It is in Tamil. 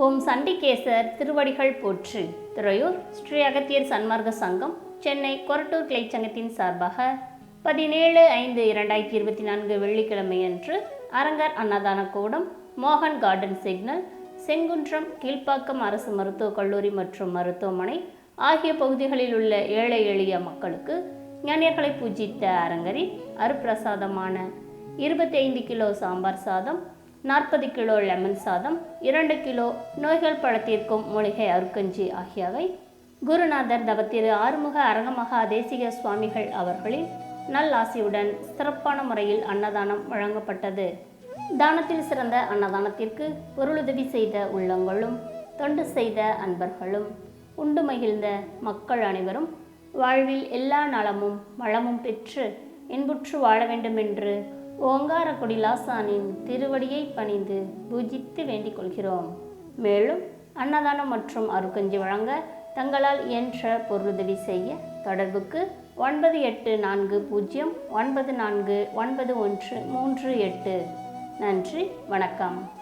ஓம் சண்டிகேசர் திருவடிகள் போற்று. துறையூர் ஸ்ரீ அகத்தியர் சன்மார்க்க சங்கம் சென்னை கொரட்டூர் கிளை சங்கத்தின் சார்பாக பதினேழு ஐந்து இரண்டாயிரத்தி இருபத்தி நான்கு வெள்ளிக்கிழமையன்று அரங்கர் அன்னதான கூடம் மோகன் கார்டன் சிக்னல் செங்குன்றம் கீழ்ப்பாக்கம் அரசு மருத்துவக் கல்லூரி மற்றும் மருத்துவமனை ஆகிய பகுதிகளில் உள்ள ஏழை எளிய மக்களுக்கு ஞானியர்களை பூஜித்த அரங்கரின் அருப்பிரசாதமான இருபத்தி ஐந்து கிலோ சாம்பார் சாதம் நாற்பது கிலோ லெமன் சாதம் இரண்டு கிலோ நோய்கள் பழத்திற்கும் மூலிகை அருக்கஞ்சி ஆகியவை. குருநாதர் தவத்திரு ஆறுமுக அரங்கமகா தேசிக சுவாமிகள் அவர்களின் நல்லாசியுடன் சிறப்பான முறையில் அன்னதானம் வழங்கப்பட்டது. தானத்தில் சிறந்த அன்னதானத்திற்கு பொருளுதவி செய்த உள்ளங்களும் தொண்டு செய்த அன்பர்களும் உண்டு மகிழ்ந்த மக்கள் அனைவரும் வாழ்வில் எல்லா நலமும் வளமும் பெற்று இன்புற்று வாழ வேண்டுமென்று ஓங்காரக்குடி லாசானின் திருவடியை பணிந்து பூஜித்து வேண்டிக் கொள்கிறோம். மேலும் அன்னதானம் மற்றும் அருக்கஞ்சி வழங்க தங்களால் இயன்ற பொருளுதவி செய்ய தொடர்புக்கு ஒன்பது எட்டு நான்கு பூஜ்ஜியம் ஒன்பது நான்கு ஒன்பது ஒன்று மூன்று எட்டு. நன்றி வணக்கம்.